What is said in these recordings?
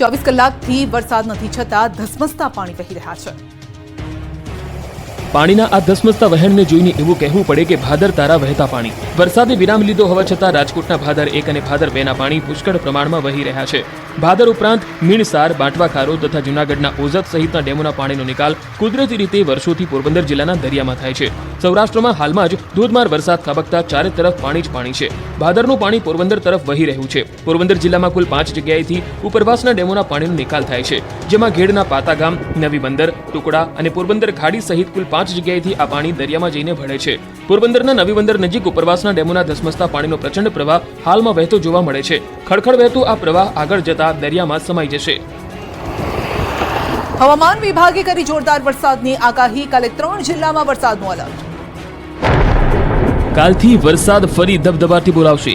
ચોવીસ કલાકથી વરસાદ નથી છતાં ધસમસતા પાણી વહી રહ્યા છે. પાણીના આ ધસમસતા વહેણને જોઈને એવું કહેવું પડે કે ભાદર તારા વહેતા પાણી. વરસાદે વિરામ લીધો હોવા છતાં રાજકોટના ભાદર એક અને ભાદર બેના પાણી પુષ્કળ પ્રમાણમાં વહી રહ્યા છે. ભાદર ઉપરાંત મીણસાર, બાંટવાખારો તથા જૂનાગઢના ઓઝત સહિતના ડેમોના પાણીનો નિકાલ કુદરતી રીતે વર્ષોથી પોરબંદર જિલ્લાના દરિયામાં થાય છે. સૌરાષ્ટ્રમાં હાલમાં જ ધોધમાર વરસાદ ખાબકતા ચારે તરફ પાણી જ પાણી છે. ભાદરનું પાણી પોરબંદર તરફ વહી રહ્યું છે. પોરબંદર જિલ્લામાં કુલ પાંચ જગ્યાએથી ઉપરવાસના ડેમોના પાણીનો નિકાલ થાય છે. જેમાં ઘેડના પાતા ગામ નવી બંદર, ટુકડા અને પોરબંદર ખાડી સહિત કુલ પાંચ જગ્યાએથી આ પાણી દરિયામાં જઈને ભળે છે. પોરબંદરના નવી બંદર નજીક ઉપરવાસના ડેમોના ધસમસતા પાણીનો પ્રચંડ પ્રવાહ હાલમાં વહેતો જોવા મળે છે. ખડખડ વહેતો આ પ્રવાહ આગળ જતા દરિયામાં સમાઈ જશે. હવામાન વિભાગે કરી જોરદાર વરસાદની આગાહી. કાલે ત્રણ જિલ્લામાં વરસાદનું અલર્ટ કાલથી વરસાદ ફરી ધબધબાટી બોલાવશે.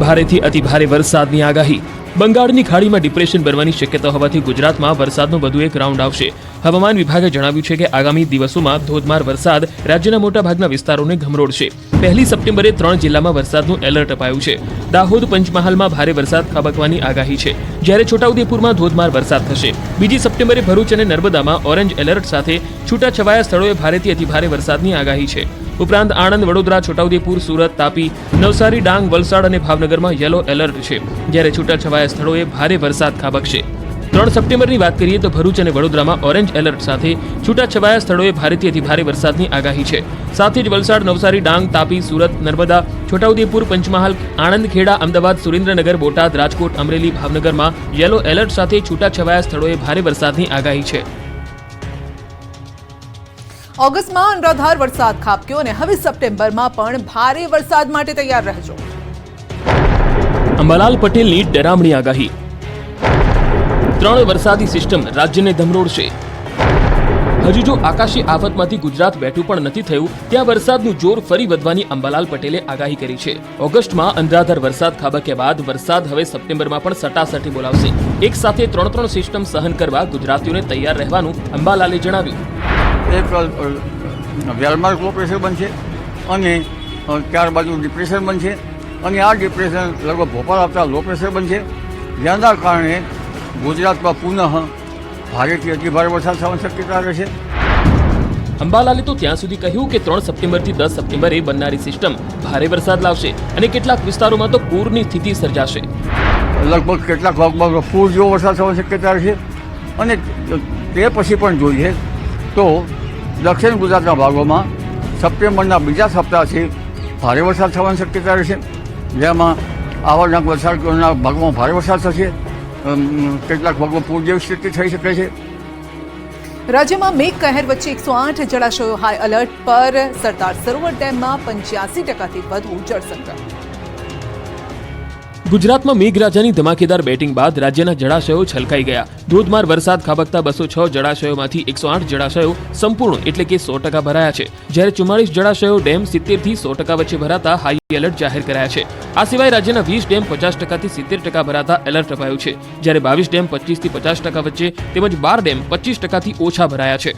ભારેથી અતિ ભારે વરસાદની આગાહી. બંગાળની ખાડીમાં ડિપ્રેશન બનવાની શક્યતા હોવાથી ગુજરાતમાં વરસાદનો વધુ એક રાઉન્ડ આવશે. હવામાન વિભાગે જણાવ્યું છે કે આગામી દિવસોમાં ધોધમાર વરસાદ રાજ્યના મોટાભાગના વિસ્તારોને ગમરોડશે. પહેલી સપ્ટેમ્બરે ત્રણ જિલ્લામાં વરસાદનું એલર્ટ અપાયું છે. દાહોદ પંચમહાલમાં ભારે વરસાદ ખાબકવાની આગાહી છે. જ્યારે છોટાઉદેપુરમાં ધોધમાર વરસાદ થશે. બીજી સપ્ટેમ્બરે ભરૂચ અને નર્મદામાં ઓરેન્જ એલર્ટ સાથે છૂટાછવાયા સ્થળોએ ભારેથી અતિભારે વરસાદની આગાહી છે. ઉપરાંત આણંદ, વડોદરા, છોટાઉદેપુર, સુરત, તાપી, નવસારી, ડાંગ, વલસાડ અને ભાવનગરમાં યલો એલર્ટ છે. જ્યારે છૂટાછવાયા સ્થળોએ ભારે વરસાદ ખાબકશે. ત્રણ સપ્ટેમ્બરની વાત કરીએ તો ભરૂચ અને વડોદરામાં ઓરેન્જ એલર્ટ સાથે છૂટાછવાયા સ્થળોએ ભારેથી અતિભારે વરસાદની આગાહી છે. સાથે જ વલસાડ, નવસારી, ડાંગ, તાપી, સુરત, નર્મદા, છોટાઉદેપુર, પંચમહાલ, આણંદ, ખેડા, અમદાવાદ, સુરેન્દ્રનગર, બોટાદ, રાજકોટ, અમરેલી, ભાવનગરમાં યલો એલર્ટ સાથે છૂટાછવાયા સ્થળોએ ભારે વરસાદની આગાહી છે. ઓગસ્ટમાં અનરાધાર વરસાદ ખાબક્યો અને હવે સપ્ટેમ્બરમાં પણ ભારે વરસાદ માટે તૈયાર રહેજો. અંબાલાલ પટેલની ડરામણી આગાહી. ત્રણ વરસાદી સિસ્ટમ રાજ્યને ધમરોડશે. હજુ જો આકાશી આફતમાંથી ગુજરાત બેઠું પણ નથી થયું, ત્યાં વરસાદનું જોર ફરી વધવાની અંબાલાલ પટેલે આગાહી કરી છે. ઓગસ્ટમાં અનરાધાર વરસાદ ખાબક્યા બાદ વરસાદ હવે સપ્ટેમ્બરમાં પણ સટાસટી બોલાવશે. એક સાથે ત્રણ ત્રણ સિસ્ટમ સહન કરવા ગુજરાતીઓને તૈયાર રહેવાનું અંબાલાલે જણાવ્યું. એક વેલમાર્ક લો પ્રેશર બનશે અને ત્યારબાદ ડિપ્રેશન બનશે અને આ ડિપ્રેશન લગભગ ભોપાલ આવતા લો પ્રેશર બનશે. જેના કારણે ગુજરાતમાં પુનઃ ભારેથી અતિભારે વરસાદ થવાની શક્યતા રહેશે અંબાલાલે તો ત્યાં સુધી કહ્યું કે ત્રણ સપ્ટેમ્બરથી દસ સપ્ટેમ્બરે બનનારી સિસ્ટમ ભારે વરસાદ લાવશે અને કેટલાક વિસ્તારોમાં તો પૂરની સ્થિતિ સર્જાશે. લગભગ કેટલાક ભાગમાં પૂર જેવો વરસાદ થવાની શક્યતા રહેશે અને તે પછી પણ જોઈએ તો દક્ષિણ ગુજરાતના ભાગોમાં સપ્ટેમ્બરના બીજા સપ્તાહથી ભારે વરસાદ થવાની શક્યતા રહેશે જેમાં આવડના વરસાદના ભાગોમાં ભારે વરસાદ થશે. કેટલાક ભાગમાં પૂર જેવી સ્થિતિ થઈ શકે છે. રાજ્યમાં મેઘ કહેર વચ્ચે એકસો આઠ જળાશયો હાઈ એલર્ટ પર સરદાર સરોવર ડેમમાં પંચ્યાસી ટકાથી વધુ જળસંગ્રહ ગુજરાતમાં મેઘરાજાની ધમાકેદાર બેટિંગ બાદ રાજ્યના જળાશયો છલકાઈ ગયા. ધોધમાર વરસાદ ખાબકતા બસો છ જળાશયોમાંથી એકસો આઠ જળાશયો સંપૂર્ણ, એટલે કે સો ટકા ભરાયા છે. જ્યારે ચુમ્માળીસ જળાશયો ડેમ સિત્તેરથી સો ટકા વચ્ચે ભરાતા હાઈ એલર્ટ જાહેર કરાયા છે. આ સિવાય રાજ્યના વીસ ડેમ પચાસ ટકાથી સિત્તેર ટકા ભરાતા એલર્ટ અપાયું છે. જ્યારે બાવીસ ડેમ પચીસથી પચાસ ટકા વચ્ચે તેમજ બાર ડેમ પચીસ ટકાથી ઓછા ભરાયા છે.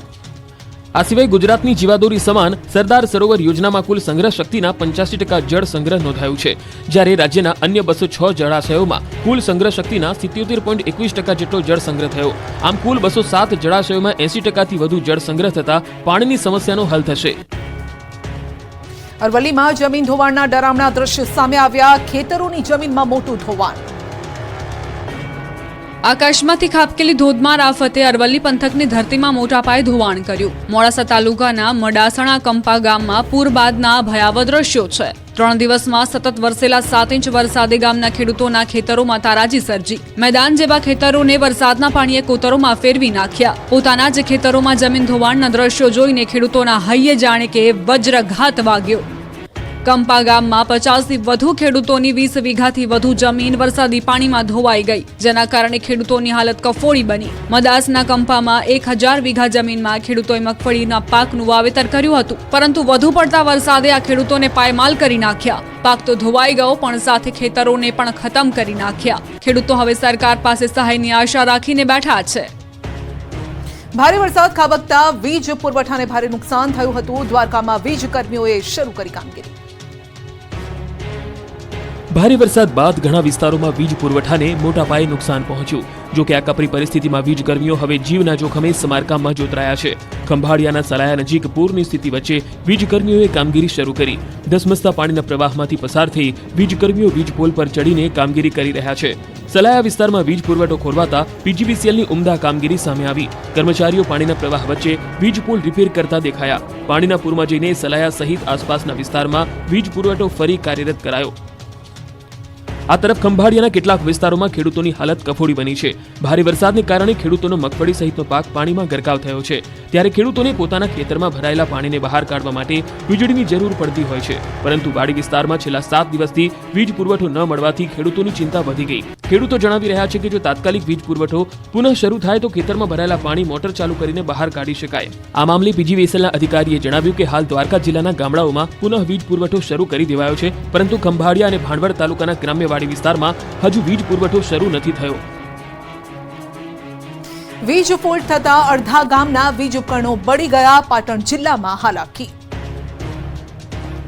આ સિવાય ગુજરાતની જીવાદોરી સમાન સરદાર સરોવર યોજનામાં કુલ સંગ્રહ શક્તિના પંચ્યાસી ટકા જળ સંગ્રહ નોંધાયું છે. જ્યારે રાજ્યના અન્ય બસો છ જળાશયોમાં કુલ સંગ્રહ શક્તિના સિત્યોતેર પોઈન્ટ એકવીસ ટકા જેટલો જળ સંગ્રહ થયો. આમ કુલ બસો સાત જળાશયોમાં એસી ટકાથી વધુ જળ સંગ્રહ થતા પાણીની સમસ્યાનો હલ થશે. અરવલ્લીમાં જમીન ધોવાણના ડરામણા દ્રશ્ય સામે આવ્યા ખેતરોની જમીનમાં મોટું ધોવાણ. આકાશમાંથી ખાબકેલી ધોધમાર આફતે અરવલ્લી પંથકની ધરતીમાં મોટા પાયે ધોવાણ કર્યું. મોડાસા તાલુકાના મડાસણા કંપા ગામમાં પૂર બાદના ભયાવહ દ્રશ્યો છે. ત્રણ દિવસમાં સતત વરસેલા સાત ઇંચ વરસાદે ગામના ખેડૂતોના ખેતરોમાં તારાજી સર્જી. મેદાન જેવા ખેતરોને વરસાદના પાણીએ કોતરોમાં ફેરવી નાખ્યા. પોતાના જ ખેતરોમાં જમીન ધોવાણના દ્રશ્યો જોઈને ખેડૂતોના હૈયે જાણે કે વજ્રઘાત વાગ્યો. કંપા ગામમાં પચાસથી વધુ ખેડૂતોની વીસ વીઘાથી વધુ જમીન વરસાદી પાણીમાં ધોવાઈ ગઈ, જેના કારણે ખેડૂતોની હાલત કફોડી બની. મદાસના કંપામાં એક હજાર વીઘા જમીનમાં ખેડૂતોએ મગફળીના પાકનું વાવેતર કર્યું હતું, પરંતુ વધુ પડતા વરસાદે આ ખેડૂતોને પાયમાલ કરી નાખ્યા. પાક તો ધોવાઈ ગયો, પણ સાથે ખેતરોને પણ ખતમ કરી નાખ્યા. ખેડૂતો હવે સરકાર પાસે સહાયની આશા રાખીને બેઠા છે. ભારે વરસાદ ખાબકતા વીજ પુરવઠાને ભારે નુકસાન થયું હતું. દ્વારકામાં વીજ કર્મીઓએ શરૂ કરી કામગીરી. ભારે વરસાદ બાદ ઘણા વિસ્તારોમાં વીજ પુરવઠાને મોટા પાયે નુકસાન પહોંચ્યું. જો કે આ કપરી પરિસ્થિતિમાં વીજકર્મીઓ હવે જીવના જોખમે સમારકામમાં જોતરાયા છે. ખંભાળિયાના સલાયા નજીક પૂરની સ્થિતિ વચ્ચે વીજકર્મીઓએ કામગીરી શરૂ કરી. ધસમસતા પાણીના પ્રવાહમાંથી પસાર થઈ વીજકર્મીઓ વીજ પોલ પર ચડીને કામગીરી કરી રહ્યા છે. સલાયા વિસ્તારમાં વીજ પુરવઠો ખોરવાતા પીજીવીસીએલની ઉમદા કામગીરી સામે આવી. કર્મચારીઓ પાણીના પ્રવાહ વચ્ચે વીજ પુલ રિપેર કરતા દેખાયા. પાણીના પૂરમાં જઈને સલાયા સહિત આસપાસના વિસ્તારમાં વીજ પુરવઠો ફરી કાર્યરત કરાયો. આ તરફ ખંભાળિયાના કેટલાક વિસ્તારોમાં ખેડૂતોની હાલત કફોડી બની છે. ભારે વરસાદને કારણે ખેડૂતોનો મગફળી સહિતનો પાક પાણીમાં ગરકાવ થયો છે. ત્યારે ખેડૂતોને પોતાના ખેતરમાં ભરાયેલા પાણીને બહાર કાઢવા માટે વીજળીની જરૂર પડતી હોય છે. પરંતુ વાડી વિસ્તારમાં છેલ્લા સાત દિવસથી વીજ પુરવઠો ન મળવાથી ખેડૂતોની ચિંતા વધી ગઈ. ખેડૂતો જણાવી રહ્યા છે કે જો તાત્કાલિક વીજ પુરવઠો પુનઃ શરૂ થાય તો ખેતરમાં ભરાયેલા પાણી મોટર ચાલુ કરીને બહાર કાઢી શકાય. આ મામલે પીજીવીએસએલના અધિકારીએ જણાવ્યું કે હાલ દ્વારકા જિલ્લાના ગામડાઓમાં પુનઃ વીજ પુરવઠો શરૂ કરી દેવાયો છે. પરંતુ ખંભાળિયા અને ભાંડવડ તાલુકાના ગ્રામ્યવાડી વિસ્તારમાં હજુ વીજ પુરવઠો શરૂ નથી થયો. વીજ ફોલ્ટ થતા અડધા ગામના વીજ ઉપકરણો બળી ગયા, પાટણ જિલ્લામાં હાલાકી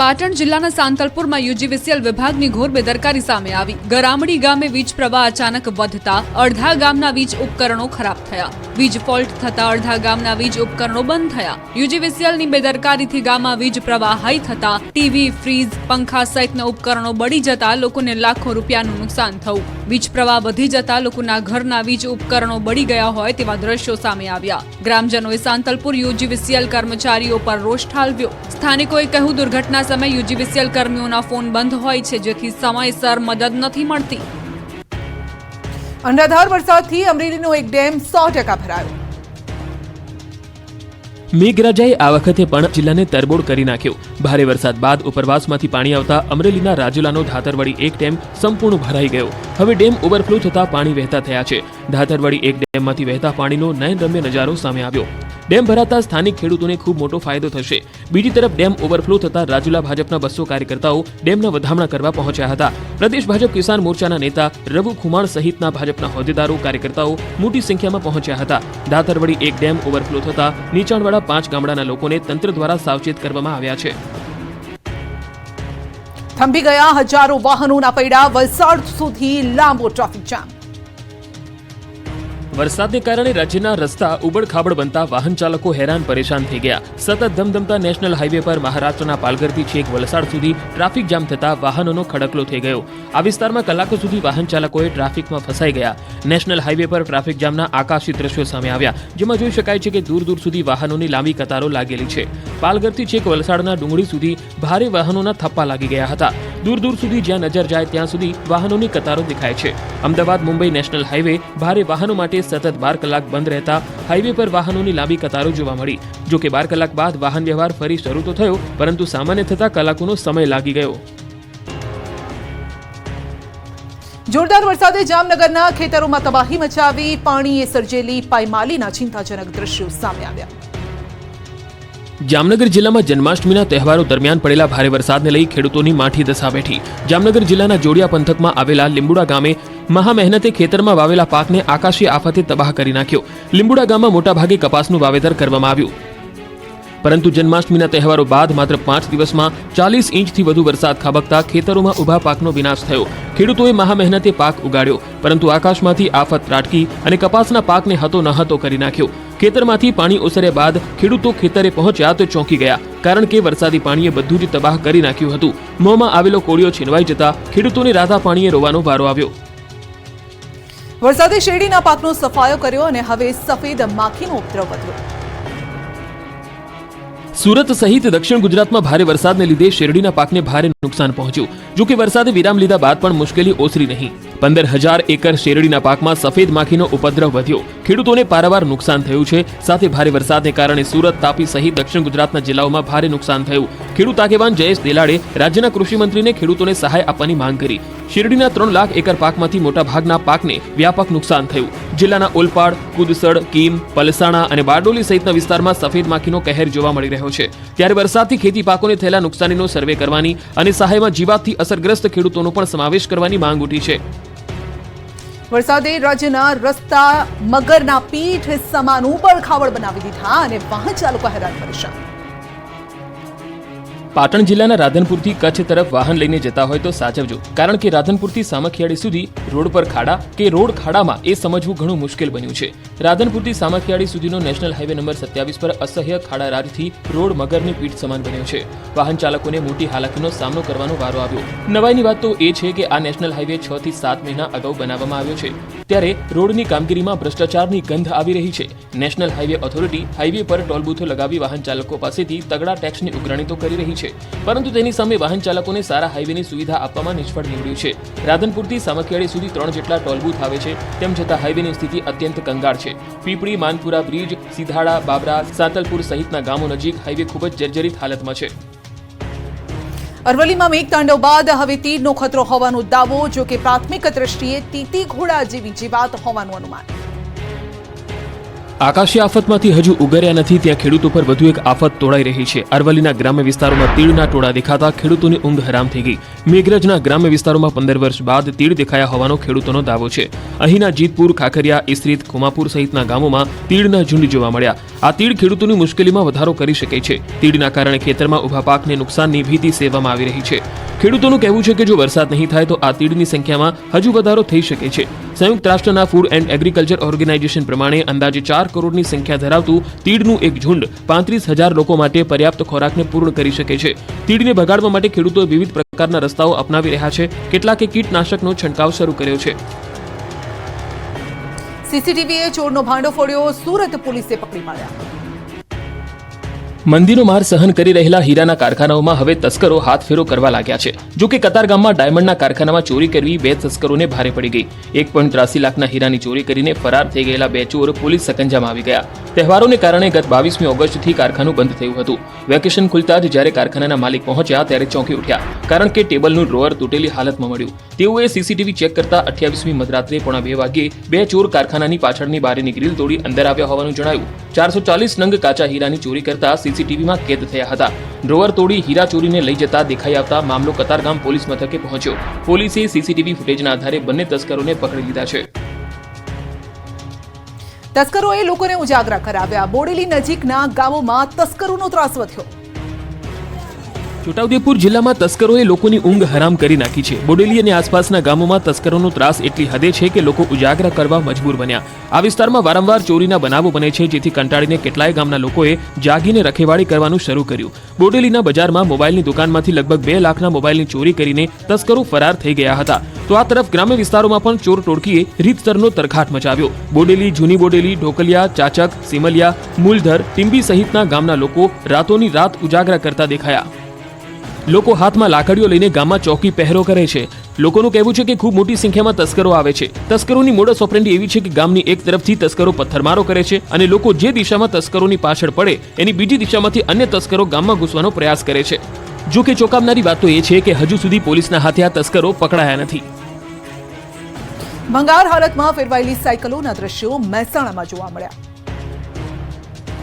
પાટણ જિલ્લાના સાંતલપુરમાં યુજીવીસીએલ વિભાગની ઘોર બેદરકારી સામે આવી. ગરામડી ગામે વીજ પ્રવાહ અચાનક વધતા અડધા ગામના વીજ ઉપકરણો ખરાબ થયા. વીજ ફોલ્ટ થતા અડધા ગામના વીજ ઉપકરણો બંધ થયા. યુજીવીસીએલની બેદરકારીથી ગામમાં વીજ પ્રવાહ હાઈ થતા ટીવી, ફ્રીજ, પંખા સહિતના ઉપકરણો બળી જતા લોકોને લાખો રૂપિયાનું નુકસાન થયું. વીજ પ્રવાહ વધી જતા લોકોના ઘરના વીજ ઉપકરણો બળી ગયા હોય તેવા દ્રશ્યો સામે આવ્યા. ગ્રામજનોએ સાંતલપુર યુજીવીસીએલ કર્મચારીઓ પર રોષ ઠાલવ્યો. સ્થાનિકોએ કહ્યું, દુર્ઘટના સમયે યુજીવીસીએલ કર્મીઓના ફોન બંધ હોય છે જેથી સમયસર મદદ નથી મળતી. અનરાધાર વરસાદથી અમરેલીનો એક ડેમ સો ટકા ભરાયો. મેઘરાજાએ આ વખતે પણ જિલ્લાને તરબોળ કરી નાખ્યો. ભારે વરસાદ બાદ ઉપરવાસમાંથી પાણી આવતા અમરેલીના રાજુલાનો ધાતરવાડી એક ડેમ સંપૂર્ણ ભરાઈ ગયો. હવે ડેમ ઓવરફ્લો થતા પાણી વહેતા થયા છે. ધાતરવાડી એક ડેમમાંથી વહેતા પાણીનો નયનરમ્ય નજારો સામે આવ્યો. ડેમ ભરાતા સ્થાનિક ખેડૂતોને ખૂબ મોટો ફાયદો થશે. બીજી તરફ ડેમ ઓવરફ્લો થતા રાજુલા ભાજપના બસો કાર્યકર્તાઓ ડેમના વધામણા કરવા પહોંચ્યા હતા. પ્રદેશ ભાજપ કિસાન મોરચાના નેતા રઘુ ખુમાણ સહિતના ભાજપના હોદ્દેદારો, કાર્યકર્તાઓ મોટી સંખ્યામાં પહોંચ્યા હતા. દાતરવડી એક ડેમ ઓવરફ્લો થતા નીચાણવાળા પાંચ ગામડાના લોકોને તંત્ર દ્વારા સાવચેત કરવામાં આવ્યા છે. થંભી ગયા હજારો વાહનોના પૈડા વલસાડ સુધી લાંબો ટ્રાફિક જામ. વરસાદને કારણે રાજ્યના રસ્તા ઉબડખાબડ બનતા વાહન ચાલકો હેરાન પરેશાન થઈ ગયા. સતત ધમધમતા નેશનલ હાઈવે પર મહારાષ્ટ્રના પાલઘરથી છેક વલસાડ સુધી ટ્રાફિક જામ થતા વાહનોનો ખડકલો થઈ ગયો. આ વિસ્તારમાં કલાકો સુધી વાહન ચાલકોએ ટ્રાફિકમાં ફસાઈ ગયા. નેશનલ હાઈવે પર ટ્રાફિક જામના આકાશી દ્રશ્યો સામે આવ્યા. જેમાં જોઈ શકાય છે કે દૂર દૂર સુધી વાહનોની લાંબી કતારો લાગેલી છે. પાલઘરથી છેક વલસાડના ડુંગળી સુધી ભારે વાહનોના થપ્પા લાગી ગયા હતા. દૂર દૂર સુધી જ્યાં નજર જાય ત્યાં સુધી વાહનોની કતારો દેખાય છે. અમદાવાદ મુંબઈ નેશનલ હાઈવે ભારે વાહનો માટે સતત બાર કલાક બંધ રહેતા હાઈવે પર વાહનોની લાંબી કતારો જોવા મળી. જો કે બાર કલાક બાદ વાહન વ્યવહાર ફરી શરૂ તો થયો પરંતુ સામાન્ય થતા કલાકોનો સમય લાગી ગયો. જોરદાર વરસાદે જામનગરના ખેતરોમાં તબાહી મચાવી પાણીએ સર્જેલી પાયમાલીના ચિંતાજનક દ્રશ્યો સામે આવ્યા. જામનગર જિલ્લામાં જન્માષ્ટમીના તહેવારો દરમિયાન પડેલા ભારે વરસાદને લઈ ખેડૂતોની માઠી દશા બેઠી. જામનગર જિલ્લાના જોડિયા પંથકમાં આવેલા લીંબુડા ગામે મહા મહેનતે ખેતરમાં વાવેલા પાકને આકાશી આફતે તબાહ કરી નાખ્યો. લીંબુડા ગામમાં મોટાભાગે કપાસનું વાવેતર કરવામાં આવ્યું. પરંતુ જન્માષ્ટમીના તહેવારો બાદ માત્ર પાંચ દિવસમાં ચાલીસ ઇંચથી વધુ વરસાદ ખાબકતા ખેતરોમાં ઊભા પાકનો વિનાશ થયો. ખેડૂતોએ મહા મહેનતે પાક ઉગાડ્યો, પરંતુ આકાશમાંથી આફત ત્રાટકી અને કપાસના પાકને હતો ન હતો કરી નાખ્યો. ખેતરમાંથી પાણી ઓસર્યા બાદ ખેડૂતો ખેતરે પહોંચ્યા તો ચોંકી ગયા, કારણ કે વરસાદી પાણીએ બધું જ તબાહ કરી નાખ્યું હતું. મોંમાં આવેલો કોળિયો છીનવાઈ જતા ખેડૂતોને રાધા પાણીએ રોવાનો વારો આવ્યો. વરસાદે શેરડીના પાકનો સફાયો કર્યો અને હવે સફેદ માખીનો ઉપદ્રવ વધ્યો. સુરત સહિત દક્ષિણ ગુજરાતમાં ભારે વરસાદને લીધે શેરડીના પાકને ભારે નુકસાન પહોંચ્યું. જો કે વરસાદે વિરામ લીધા બાદ પણ મુશ્કેલી ઓસરી નહીં. પંદર હજાર એકર શેરડીના પાકમાં સફેદ માખીનો ઉપદ્રવ વધ્યો. ખેડૂતોને પારાવાર નુકસાન થયું છે. સાથે ભારે વરસાદને કારણે સુરત, તાપી સહિત દક્ષિણ ગુજરાતના જિલ્લાઓમાં ભારે નુકસાન થયું. ખેડૂત આગેવાન જયેશ દેલાડે રાજ્યના કૃષિમંત્રીને ખેડૂતોને સહાય આપવાની માંગ કરી. શેરડીના ત્રણ લાખ એકર પાકમાંથી મોટાભાગના પાકને વ્યાપક નુકસાન થયું. જિલ્લાના ઓલપાડ, કુદસડ, કીમ, પલસાણા અને બારડોલી સહિતના વિસ્તારમાં સફેદ માખીનો કહેર જોવા મળી રહ્યો છે. ત્યારે વરસાદથી ખેતી પાકોને થયેલા નુકસાનીનો સર્વે કરવાની અને સહાયમાં જીવાતથી અસરગ્રસ્ત ખેડૂતોનો પણ સમાવેશ કરવાની માંગ ઉઠી છે. વરસાદે રાજ્યના રસ્તા, મગરના પીઠ, સમાન ઉબડ ખાબડ બનાવી દીધા અને વાહન ચાલકો હેરાન પરેશાન. પાટણ જિલ્લાના રાધનપુરથી કચ્છ તરફ વાહન લઈને જતા હોય તો સાચવજો. કારણ કે રાધનપુરથી સામખિયાળી સુધી રોડ પર ખાડા કે રોડ ખાડામાં એ સમજવું ઘણું મુશ્કેલ બન્યું છે. રાધનપુરથી સામખિયાળી સુધીનો નેશનલ હાઈવે નંબર સત્યાવીસ પર અસહ્ય ખાડા રાજથી રોડ મગરની પીઠ સમાન બન્યો છે. વાહન ચાલકોને મોટી હાલાકીનો સામનો કરવાનો વારો આવ્યો. નવાઈની વાત તો એ છે કે આ નેશનલ હાઈવે છ થી સાત મહિના અગાઉ બનાવવામાં આવ્યો છે. ત્યારે રોડની કામગીરીમાં ભ્રષ્ટાચારની ગંધ આવી રહી છે. નેશનલ હાઈવે ઓથોરિટી હાઈવે પર ટોલબુથો લગાવી વાહન ચાલકો પાસેથી તગડા ટેક્સની ઉઘરાણી તો કરી રહી છે. પરંતુ તેની સામે વાહન ચાલકોને સારા હાઈવેની સુવિધા આપવામાં નિષ્ફળ નીવડ્યું છે. રાધનપુરથી સામખિયાળી સુધી ત્રણ જેટલા ટોલબૂથ આવે છે, તેમ છતાં હાઈવેની સ્થિતિ અત્યંત કંગાળ છે. પીપળી, માનપુરા બ્રિજ સીધાડા બાબરા, સાતલપુર સહિતના ગામો નજીક હાઈવે ખૂબ જ જર્જરિત હાલતમાં છે. અરવલ્લીમાં મેઘતાંડવ બાદ હવે તીડનો ખતરો હોવાનો દાવો જો કે પ્રાથમિક દ્રષ્ટિએ તીતી ઘોડા જેવી જીવાત હોવાનું અનુમાન. આકાશી આફતમાંથી હજુ ઉગર્યા નથી, ત્યાં ખેડૂતો પર વધુ એક આફત તોડાઈ રહી છે. અરવલ્લીના ગ્રામ્ય વિસ્તારોમાં તીડના ટોળા દેખાતા ખેડૂતોની ઊંઘ હરામ થઈ ગઈ. મેઘરજના ગ્રામ્ય વિસ્તારોમાં પંદર વર્ષ બાદ તીડ દેખાયા હોવાનો ખેડૂતોનો દાવો છે. અહીંના જીતપુર, ખાખરિયા ઇસ્ત્રીત ખુમાપુર સહિતના ગામોમાં તીડના ઝુંડ જોવા મળ્યા. આ તીડ ખેડૂતોની મુશ્કેલીમાં વધારો કરી શકે છે. તીડના કારણે ખેતરમાં ઊભા પાકને નુકસાનની ભીતિ સેવામાં આવી રહી છે. ખેડૂતોનું કહેવું છે કે જો વરસાદ નહીં થાય તો આ તીડની સંખ્યામાં હજુ વધારો થઈ શકે છે. સંયુક્ત રાષ્ટ્રના ફૂડ એન્ડ એગ્રીકલ્ચર ઓર્ગેનાઇઝેશન પ્રમાણે અંદાજે ચાર કરોડની સંખ્યા ધરાવતું તીડનું એક ઝુંડ પાંત્રીસ હજાર લોકો માટે પર્યાપ્ત ખોરાકને પૂર્ણ કરી શકે છે. તીડને ભગાડવા માટે ખેડૂતો વિવિધ પ્રકારના રસ્તાઓ અપનાવી રહ્યા છે. કેટલાકે કીટનાશકનો છંટકાવ શરૂ કર્યો છે. સીસીટીવીએ ચોરનો ભાંડો ફોડ્યો. સુરત પોલીસે પકડી પાડ્યા મંદીનો માર સહન કરી રહેલા હીરાના કારખાનાઓમાં હવે તસ્કરો હાથફેરો કરવા લાગ્યા છે. જો કે કતારગામમાં ડાયમંડના કારખાનામાં ચોરી કરવી બે તસ્કરોને ભારે પડી ગઈ. એક પોઈન્ટ ત્રાસી લાખના હીરાની ચોરી કરીને ફરાર થઈ ગયેલા બે ચોર પોલીસ સકંજામાં આવી ગયા. તહેવારોને કારણે ગત બાવીસમી ઓગસ્ટથી કારખાનું બંધ થયું હતું. વેકેશન ખુલતા જ જ્યારે કારખાનાના માલિક પહોંચ્યા ત્યારે ચોંકી ઉઠ્યા, કારણ કે ટેબલનું ડ્રોઅર તૂટેલી હાલતમાં મળ્યું. તેઓએ સીસીટીવી ચેક કરતા અઠ્યાવીસમી મધરાત્રે પોણા બે વાગ્યે બે ચોર કારખાનાની પાછળની બારીની ગ્રીલ તોડી અંદર આવ્યા હોવાનું જણાયું. ચારસો ચાલીસ નંગ કાચા હીરાની ચોરી કરતા સીસીટીવીમાં કેદ થયા હતા. ડ્રોવર તોડી હીરા ચોરીને લઈ જતા દેખાઈ આવતા મામલો કતારગામ પોલીસ મથકે પહોંચ્યો. પોલીસે સીસીટીવી ફૂટેજના આધારે બંને તસ્કરોને પકડી લીધા છે. તસ્કરોએ લોકોને ઉજાગરા કરાવ્યા. બોડેલી નજીકના ગામોમાં તસ્કરોનો ત્રાસ વધ્યો. છોટાઉદેપુર જિલ્લામાં તસ્કરોએ લોકોની ઊંઘ હરામ કરી નાખી છે. બોડેલી અને આસપાસના ગામોમાં તસ્કરોનો ત્રાસ એટલી હદે છે કે લોકો ઉજાગરા કરવા મજબૂર બન્યા. આ વિસ્તારમાં વારંવાર ચોરીના બનાવો બને છે, જેથી કંટાળીને કેટલાય ગામના લોકોએ જાગીને રખેવાળી કરવાનું શરૂ કર્યું. બોડેલીના બજારમાં મોબાઈલની દુકાનમાંથી લગભગ બે લાખના મોબાઈલની ચોરી કરીને તસ્કરો ફરાર થઈ ગયા હતા. તો આ તરફ ગ્રામ્ય વિસ્તારોમાં પણ ચોર ટોળકીએ રીતસરનો તરખાટ મચાવ્યો. બોડેલી, જૂની બોડેલી, ઢોકલિયા, ચાચક, સિમલિયા, મૂલધર, ટીંબી સહિતના ગામના લોકો રાતોની રાત ઉજાગરા કરતા દેખાયા. લોકો હાથમાં લાકડીઓ લઈને ગામમાં ચોકી પહેરો કરે છે. લોકોનું કહેવું છે કે ખૂબ મોટી સંખ્યામાં તસ્કરો આવે છે. તસ્કરોની મોડસ ઓપરેન્ડી એવી છે કે ગામની એક તરફથી તસ્કરો પથ્થરમારો કરે છે અને લોકો જે દિશામાં તસ્કરોની પાછળ પડે, એની બીજી દિશામાંથી અન્ય તસ્કરો ગામમાં ઘૂસવાનો પ્રયાસ કરે છે. જો કે ચોંકાવનારી વાત તો એ છે કે હજુ સુધી પોલીસના હાથે આ તસ્કરો પકડાયા નથી. ભંગાર હાલતમાં ફેરવાયેલી સાયકલોના દ્રશ્યો મહેસાણામાં જોવા મળ્યા.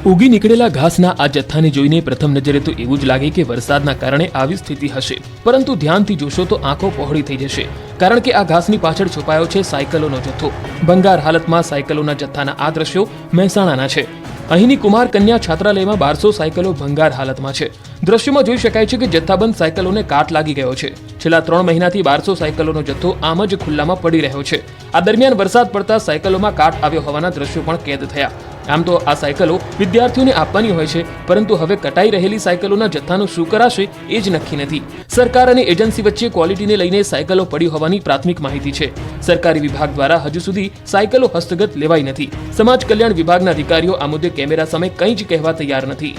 ઉગી નીકળેલા ઘાસના આ જથ્થાને જોઈને પ્રથમ નજરે તો એવું જ લાગે કે વરસાદના કારણે આવી સ્થિતિ હશે. પરંતુ ધ્યાનથી જોશો તો આંખો પહોળી થઈ જશે. કારણ કે આ ઘાસની પાછળ છુપાયો છે સાયકલોનો જથ્થો. ભંગાર હાલતમાં સાયકલોના જથ્થાના આ દ્રશ્યો મહેસાણાના છે. અહીંની કુમાર કન્યા છાત્રાલયમાં બારસો સાયકલો ભંગાર હાલતમાં છે. દ્રશ્યમાં જોઈ શકાય છે કે જથ્થાબંધ સાયકલોને કાટ લાગી ગયો છે. છેલ્લા ત્રણ મહિનાથી બારસો સાયકલોનો જથ્થો આમ જ ખુલ્લામાં પડી રહ્યો છે. આ દરમિયાન વરસાદ પડતા સાયકલોમાં કાટ આવ્યો હોવાના દ્રશ્યો પણ કેદ થયા. આમ તો આ સાયકલો વિદ્યાર્થીઓને આપવાની હોય છે, પરંતુ હવે કટાઈ રહેલી સાયકલોના જથ્થાનું શું કરાશે એ જ નક્કી નથી. સરકાર અને એજન્સી વચ્ચે ક્વોલિટીને લઈને સાયકલો પડી હોવાની પ્રાથમિક માહિતી છે. સરકારી વિભાગ દ્વારા હજુ સુધી સાયકલો હસ્તગત લેવાઈ નથી. સમાજ કલ્યાણ વિભાગના અધિકારીઓ આ મુદ્દે કેમેરા સામે કંઈ જ કહેવા તૈયાર નથી.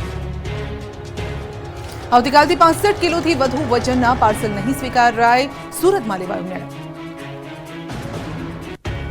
આવતીકાલથી પાસઠ કિલોથી વધુ વજનના પાર્સલ નહીં સ્વીકારાય. સુરતમાં લેવાયો નિર્ણય.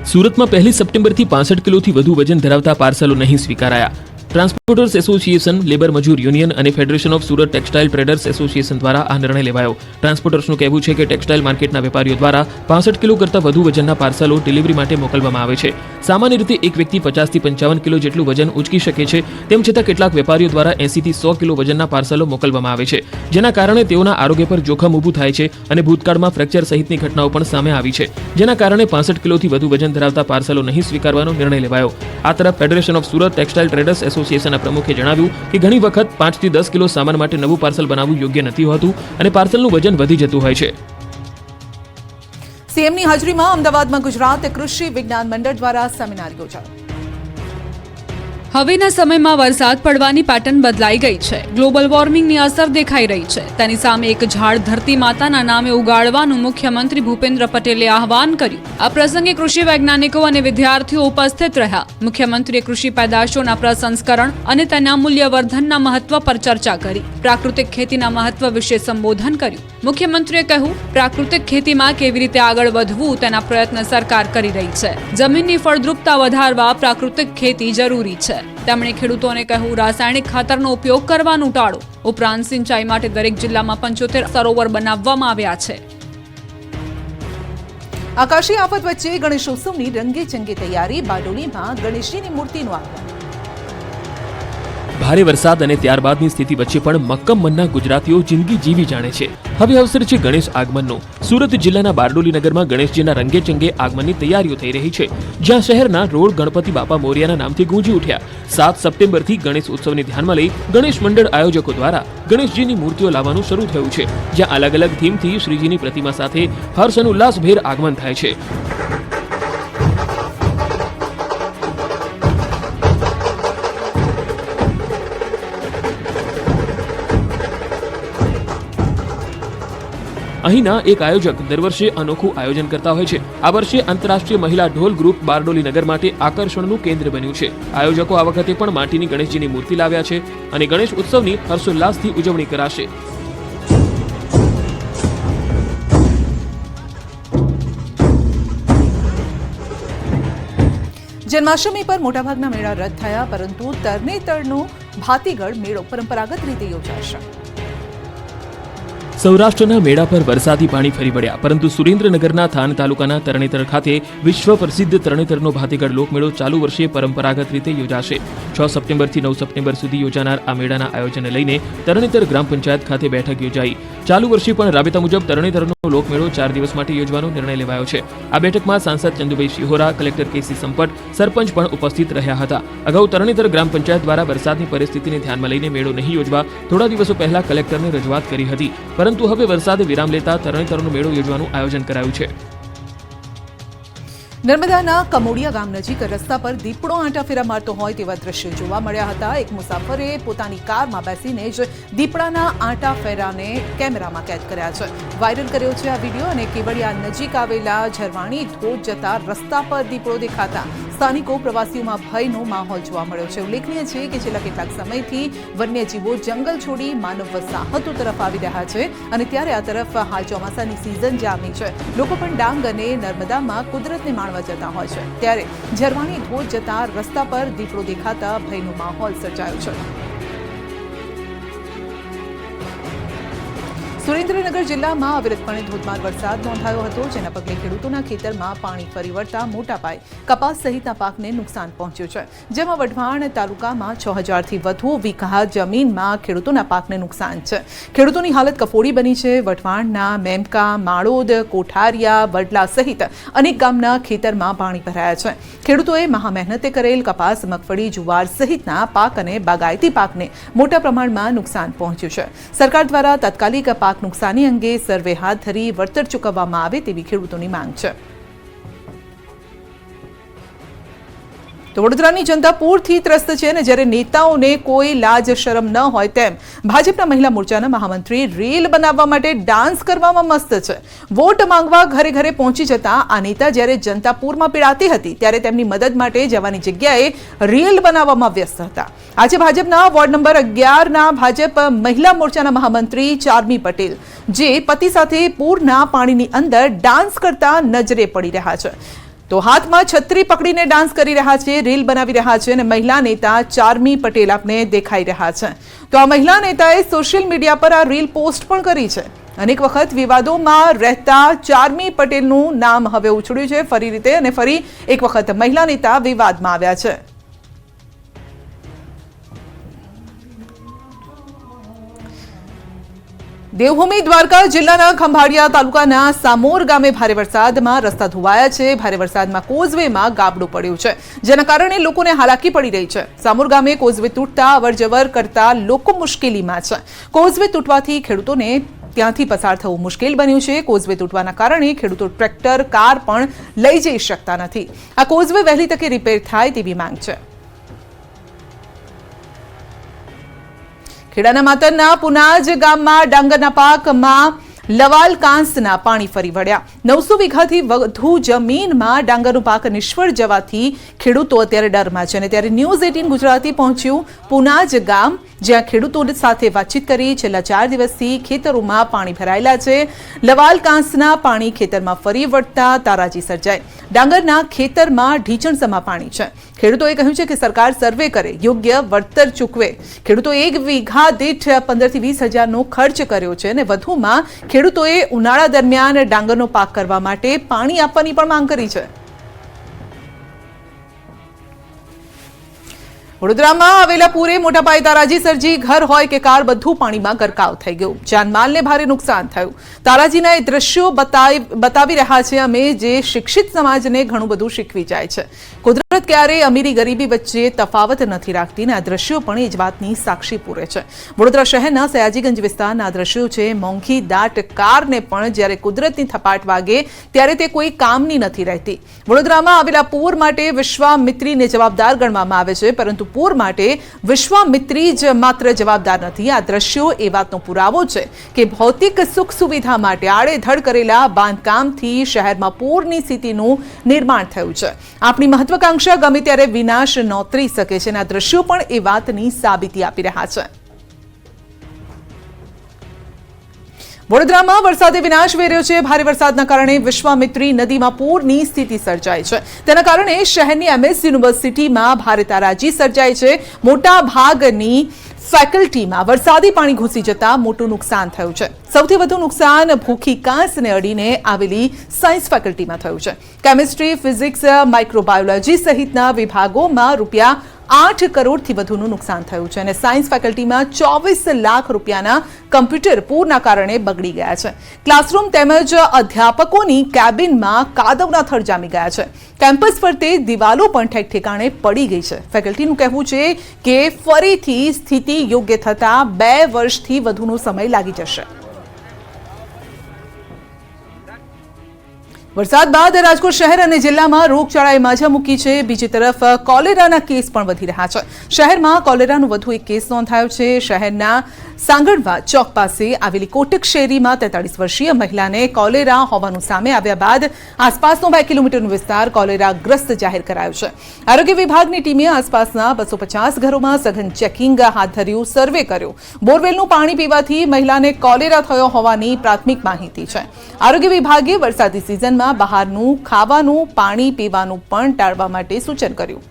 સુરતમાં પહેલી સપ્ટેમ્બરથી પાસઠ કિલોથી વધુ વજન ધરાવતા પાર્સલો નહીં સ્વીકારાયા. ટ્રાન્સપોર્ટર્સ એસોસિએશન, લેબર મજૂર યુનિયન અને federation of Surat textile traders association દ્વારા આ નિર્ણય લેવાયો. ટ્રાન્સપોર્ટર્સનું કહેવું છે કે ટેક્સટાઇલ માર્કેટના વેપારીઓ દ્વારા પાસઠ કિલો કરતાં વધુ વજનના પાર્સલો ડિલિવરી માટે મોકલવામાં આવે છે. સામાન્ય રીતે એક વ્યક્તિ પચાસથી પંચાવન કિલો જેટલું વજન ઉચકી શકે છે, તેમ છતાં કેટલાક વેપારીઓ દ્વારા એંસીથી સો કિલો વજનના પાર્સલો મોકલવામાં આવે છે. જેના કારણે તેઓના આરોગ્ય પર જોખમ ઊભું થાય છે અને ભૂતકાળમાં ફ્રેક્ચર સહિતની ઘટનાઓ પણ સામે આવી છે. જેના કારણે પાસઠ કિલોથી વધુ વજન ધરાવતા પાર્સલો નહીં સ્વીકારવાનો નિર્ણય લેવાયો. આ તરફ federation of Surat textile traders association એસોસિએશનના પ્રમુખે જણાવ્યું કે ઘણી વખત પાંચથી દસ કિલો સામાન માટે નવું પાર્સલ બનાવવું યોગ્ય નથી હોતું અને પાર્સલનું વજન વધી જતું હોય છે. સીએમની હાજરીમાં અમદાવાદમાં ગુજરાત કૃષિ વિજ્ઞાન મંડળ દ્વારા સેમિનાર યોજાયો. હવેના સમયમાં વરસાદ પડવાની પેટર્ન બદલાઈ ગઈ છે. ગ્લોબલ વોર્મિંગની અસર દેખાઈ રહી છે. તેની સામે એક ઝાડ ધરતી માતાના નામે ઉગાડવાનું મુખ્યમંત્રી ભૂપેન્દ્ર પટેલે આહવાન કર્યું. આ પ્રસંગે કૃષિ વૈજ્ઞાનિકો અને વિદ્યાર્થીઓ ઉપસ્થિત રહ્યા. મુખ્યમંત્રીએ કૃષિ પેદાશોના પ્રસંસ્કરણ અને તેના મૂલ્યવર્ધનના મહત્વ પર ચર્ચા કરી. પ્રાકૃતિક ખેતીના મહત્વ વિશે સંબોધન કર્યું. મુખ્યમંત્રીએ કહ્યું, પ્રાકૃતિક ખેતીમાં કેવી રીતે આગળ વધવું તેના પ્રયત્ન સરકાર કરી રહી છે. જમીનની ફળદ્રુપતા વધારવા પ્રાકૃતિક ખેતી જરૂરી છે. તેમણે ખેડૂતોને કહ્યું, રાસાયણિક ખાતરનો ઉપયોગ કરવાનું ટાળો. ઉપરાંત સિંચાઈ માટે દરેક જિલ્લામાં પંચોતેર સરોવર બનાવવામાં આવ્યા છે. આકાશી આફત વચ્ચે ગણેશોત્સવની રંગે ચંગે તૈયારી, બારડોલીમાં ગણેશજીની મૂર્તિનું આગમન. ભારે વરસાદ અને ત્યારબાદની સ્થિતિ વચ્ચે પણ મક્કમ મનના ગુજરાતીઓ જિંદગી જીવી જાણે છે. હવે અવસર છે ગણેશ આગમનનો. સુરત જિલ્લાના બારડોલી નગરમાં ગણેશજીના રંગે ચંગે આગમનની તૈયારીઓ થઈ રહી છે. જ્યાં શહેરના રોડ ગણપતિ બાપા મોરિયાના નામથી ગુંજી ઉઠ્યા. સાત સપ્ટેમ્બરથી ગણેશ ઉત્સવને ધ્યાનમાં લઈ ગણેશ મંડળ આયોજકો દ્વારા ગણેશજીની મૂર્તિઓ લાવવાનું શરૂ થયું છે. જ્યાં અલગ અલગ થીમથી શ્રીજીની પ્રતિમા સાથે હર્ષ અને ઉલ્લાસભેર આગમન થાય છે. અહીંના એક આયોજક દર વર્ષે અનોખું આયોજન કરતા હોય છે. આ વર્ષે આંતરરાષ્ટ્રીય મહિલા ઢોલ ગ્રુપ બારડોલી નગર માટે આકર્ષણનું કેન્દ્ર બન્યું છે. આયોજકો આ વખતે પણ માટીની ગણેશજીની મૂર્તિ લાવ્યા છે અને ગણેશ ઉત્સવની હર્ષોલ્લાસથી ઉજવણી કરાશે. જન્માષ્ટમી પર મોટાભાગના મેળા રદ થયા, પરંતુ તરણેતરનો ભાતીગઢ મેળો પરંપરાગત રીતે યોજાશે. સૌરાષ્ટ્રના મેળા પર વરસાદી પાણી ફરી વળ્યા, પરંતુ સુરેન્દ્રનગરના થાન તાલુકાના તરણેતર ખાતે વિશ્વ પ્રસિદ્ધ તરણેતરનો ભાતીગઢ લોકમેળો ચાલુ વર્ષે પરંપરાગત રીતે યોજાશે. છ સપ્ટેમ્બરથી નવ સપ્ટેમ્બર સુધી યોજાનાર આ મેળાના આયોજનને લઈને તરણેતર ગ્રામ પંચાયત ખાતે બેઠક યોજાઈ. ચાલુ વર્ષે પણ રાબેતા મુજબ તરણેતરનો લોકમેળો ચાર દિવસ માટે યોજવાનો નિર્ણય લેવાયો છે. આ બેઠકમાં સાંસદ Chandubhai Shihora, collector K C Sampat sarpanch પણ ઉપસ્થિત રહ્યા હતા. અગાઉ તરણેતર ગ્રામ પંચાયત દ્વારા વરસાદની પરિસ્થિતિને ધ્યાનમાં લઈને મેળો નહીં યોજવા થોડા દિવસો પહેલા કલેક્ટરને રજૂઆત કરી હતી. પરંતુ હવે વરસાદે વિરામ લેતા તરણેતરનો મેળો યોજવાનું આયોજન કરાયું છે. નર્મદાના કમોડિયા ગામ નજીક રસ્તા પર દીપડો આંટાફેરા મારતો હોય તેવા દ્રશ્યો જોવા મળ્યા હતા. એક મુસાફરે પોતાની કારમાં બેસીને જ દીપડાના આંટા ફેરાને કેમેરામાં કેદ કર્યા છે. વાયરલ કર્યો છે આ વીડિયો અને કેવડિયા નજીક આવેલા ઝરવાણી ધોધ જતા રસ્તા પર દીપડો દેખાતા સ્થાનિકો પ્રવાસીઓમાં ભયનો માહોલ જોવા મળ્યો છે. ઉલ્લેખનીય છે કે છેલ્લા કેટલાક સમયથી વન્યજીવો જંગલ છોડી માનવ વસાહતો તરફ આવી રહ્યા છે અને ત્યારે આ તરફ હાલ ચોમાસાની સિઝન જામી છે. લોકો પણ ડાંગ અને નર્મદામાં કુદરતને માણવા જતા હોય છે. ત્યારે ઝરવાણી ધોધ જતા રસ્તા પર દીપડો દેખાતા ભયનો માહોલ સર્જાયો છે. સુરેન્દ્રનગર જિલ્લામાં અવિરતપણે ધોધમાર વરસાદ નોંધાયો હતો, જેના પગલે ખેડૂતોના ખેતરમાં પાણી ફરી વળતા મોટા પાયે કપાસ સહિતના પાકને નુકસાન પહોંચ્યું છે. જેમાં વઢવાણ તાલુકામાં છ હજારથી વધુ વીઘા જમીનમાં ખેડૂતોના પાકને નુકસાન છે. ખેડૂતોની હાલત કફોડી બની છે. વઢવાણના મેમકા, માળોદ, કોઠારિયા, વડલા સહિત અનેક ગામના ખેતરમાં પાણી ભરાયા છે. ખેડૂતોએ મહા મહેનતે કરેલ કપાસ, મગફળી, જુવાર સહિતના પાક અને બાગાયતી પાકને મોટા પ્રમાણમાં નુકસાન પહોંચ્યું છે. સરકાર દ્વારા તાત્કાલિક પાક નુકસાની અંગે સર્વે હાથ ધરી વળતર ચૂકવવામાં આવે તેવી ખેડૂતોની માંગ છે. તો વડોદરાની જનતા પૂરથી ત્રસ્ત છે અને જ્યારે નેતાઓને કોઈ લાજ શરમ ન હોય તેમ ભાજપના મહિલા મોરચાના મહામંત્રી રીલ બનાવવા માટે ડાન્સ કરવામાં મસ્ત છે. વોટ માંગવા ઘરે ઘરે પહોંચી જતા આ નેતા જ્યારે જનતા પૂરમાં પીડાતી હતી, ત્યારે તેમની મદદ માટે જવાની જગ્યાએ રીલ બનાવવામાં વ્યસ્ત હતા. આજે ભાજપના વોર્ડ નંબર અગિયારના ભાજપ મહિલા મોરચાના મહામંત્રી ચારમી પટેલ, જે પતિ સાથે પૂરના પાણીની અંદર ડાન્સ કરતા નજરે પડી રહ્યા છે. તો હાથમાં છત્રી પકડીને ડાન્સ કરી રહ્યા છે, રીલ બનાવી રહ્યા છે અને મહિલા નેતા ચારમી પટેલ આપને દેખાઈ રહ્યા છે. તો આ મહિલા નેતાએ સોશિયલ મીડિયા પર આ રીલ પોસ્ટ પણ કરી છે. અનેક વખત વિવાદોમાં રહેતા ચારમી પટેલનું નામ હવે ઉછળ્યું છે. ફરી રીતે અને ફરી એક વખત મહિલા નેતા વિવાદમાં આવ્યા છે. દેવભૂમિ દ્વારકા જિલ્લાના ખંભાળિયા તાલુકાના સામોર ગામે ભારે વરસાદમાં રસ્તા ધોવાયા છે. ભારે વરસાદમાં કોઝવેમાં ગાબડું પડ્યું છે. જેના કારણે લોકોને હાલાકી પડી રહી છે. સામોર ગામે કોઝવે તૂટતા, અવરજવર કરતા લોકો મુશ્કેલીમાં છે. કોઝવે તૂટવાથી ખેડૂતોને ત્યાંથી પસાર થવું મુશ્કેલ બન્યું છે. કોઝવે તૂટવાના કારણે ખેડૂતો ટ્રેક્ટર, કાર પણ લઈ જઈ શકતા નથી. આ કોઝવે વહેલી તકે રિપેર થાય તેવી માંગ છે. ખેડાના માતરના પુનાજ ગામમાં ડાંગરના પાકમાં લવાલ કાંસના પાણી ફરી વળ્યા. નવસો વીઘાથી વધુ જમીનમાં ડાંગરનો પાક નિષ્ફળ જવાથી ખેડૂતો અત્યારે ડરમાં છે અને ત્યારે ન્યૂઝ એટીન ગુજરાતી પહોંચ્યું પુનાજ ગામ જ્યાં ખેડૂતો સાથે વાતચીત કરી છેલ્લા ચાર દિવસથી ખેતરોમાં પાણી ભરાયેલા છે. લવાલ કાંસના પાણી ખેતરમાં ફરી વળતા તારાજી સર્જાય. ડાંગરના ખેતરમાં ઢીચણસમા પાણી છે. ખેડૂતોએ કહ્યું છે કે સરકાર સર્વે કરે, યોગ્ય વળતર ચૂકવે. ખેડૂતો એક વીઘા દીઠ પંદરથી વીસ હજારનો ખર્ચ કર્યો છે અને વધુમાં ખેડૂતોએ ઉનાળા દરમિયાન ડાંગરનો પાક કરવા માટે પાણી આપવાની પણ માંગ કરી છે. વડોદરામાં આવેલા પૂરે મોટા પાયે તારાજી સર્જી ઘર હોય કે કાર, બધું પાણીમાં ગરકાવ થઈ ગયું. જાનમાલને ભારે નુકસાન થયું. તારાજીના એ દ્રશ્યો બતાવી રહ્યા છે, અમે જે શિક્ષિત સમાજને ઘણું બધું શીખવી જાય છે. કુદરત ક્યારેય અમીરી ગરીબી વચ્ચે તફાવત નથી રાખતી અને આ દ્રશ્યો પણ એ જ વાતની સાક્ષી પૂરે છે. વડોદરા શહેરના સયાજીગંજ વિસ્તારના દ્રશ્યો છે, મોંઘી દાટ કારને પણ જ્યારે કુદરતની થપાટ વાગે ત્યારે તે કોઈ કામની નથી રહેતી. વડોદરામાં આવેલા પૂર માટે વિશ્વામિત્રીને જવાબદાર ગણવામાં આવે છે, પરંતુ પૂર માટે વિશ્વામિત્રી જ માત્ર જવાબદાર નથી. આ દ્રશ્યો એ વાતનો પુરાવો છે કે ભૌતિક સુખ સુવિધા માટે આડેધડ કરેલા બાંધકામથી શહેરમાં પૂરની સ્થિતિનું નિર્માણ થયું છે. આપણી મહત્વાકાંક્ષા ગમે ત્યારે વિનાશ નોતરી શકે છે આ દ્રશ્યો પણ એ વાતની સાબિતી આપી રહ્યા છે. વડોદરામાં વરસાદે વિનાશ વેર્યો છે. ભારે વરસાદના કારણે વિશ્વામિત્રી નદીમાં પૂરની સ્થિતિ સર્જાઈ છે. તેના કારણે શહેરની એમએસ યુનિવર્સિટીમાં ભારે તારાજી સર્જાઈ છે. મોટા ભાગની ફેકલ્ટીમાં વરસાદી પાણી ઘૂસી જતા મોટું નુકસાન થયું છે. સૌથી વધુ નુકસાન ભૂખી કાંસને અડીને આવેલી સાયન્સ ફેકલ્ટીમાં થયું છે. કેમિસ્ટ્રી, ફિઝિક્સ, માઇક્રોબાયોલોજી સહિતના વિભાગોમાં રૂપિયા આઠ કરોડથી વધુનું નુકસાન થયું છે અને સાયન્સ ફેકલ્ટીમાં ચોવીસ લાખ રૂપિયાના કમ્પ્યુટર પૂરના કારણે બગડી ગયા છે. ક્લાસરૂમ તેમજ અધ્યાપકોની કેબિનમાં કાદવના થડ જામી ગયા છે. કેમ્પસ ફરતે દિવાલો પણ ઠેક ઠેકાણે પડી ગઈ છે. ફેકલ્ટીનું કહેવું છે કે ફરીથી સ્થિતિ યોગ્ય થતાં બે વર્ષથી વધુનો સમય લાગી જશે. વરસાદ બાદ રાજકોટ શહેર અને જિલ્લામાં રોગચાળાએ માઝા મૂકી છે. બીજી તરફ કોલેરાના કેસ પણ વધી રહ્યા છે. શહેરમાં કોલેરાનો વધુ એક કેસ નોંધાયો છે. શહેરના સાંગણવા ચોક પાસે આવેલી કોટક શેરીમાં તેતાળીસ વર્ષીય મહિલાને કોલેરા હોવાનું સામે આવ્યા બાદ આસપાસનો બે કિલોમીટરનો વિસ્તાર કોલેરાગ્રસ્ત જાહેર કરાયો છે. આરોગ્ય વિભાગની ટીમે આસપાસના બસો પચાસ ઘરોમાં સઘન ચેકિંગ હાથ ધર્યું, સર્વે કર્યો. બોરવેલનું પાણી પીવાથી મહિલાને કોલેરા થયો હોવાની પ્રાથમિક માહિતી છે. આરોગ્ય વિભાગે વરસાદી સિઝનમાં બહારનું ખાવાનું, પાણી પીવાનું પણ ટાળવા માટે સૂચન કર્યું.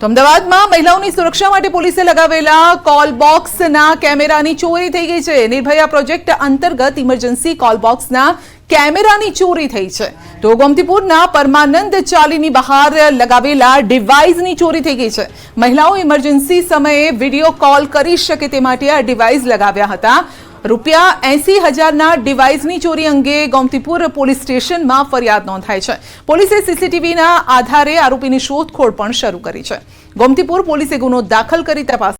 તો અમદાવાદમાં મહિલાઓની સુરક્ષા માટે પોલીસે લગાવેલા કોલ બોક્સના કેમેરાની ચોરી થઈ ગઈ છે. નિર્ભયા પ્રોજેક્ટ અંતર્ગત ઇમરજન્સી કોલ બોક્સના કેમેરાની ચોરી થઈ છે. તો ગોમતીપુરના પરમાનંદ ચાલીની બહાર લગાવેલા ડિવાઇસની ચોરી થઈ ગઈ છે. મહિલાઓ ઇમરજન્સી સમયે વીડિયો કોલ કરી શકે તે માટે આ ડિવાઇસ લગાવ્યા હતા. રૂપિયા એસી હજારના ડિવાઇસની ચોરી અંગે ગોમતીપુર પોલીસ સ્ટેશનમાં ફરિયાદ નોંધાઈ છે. પોલીસે સીસીટીવીના આધારે આરોપીની શોધખોળ પણ શરૂ કરી છે. ગોમતીપુર પોલીસે ગુનો દાખલ કરી તપાસ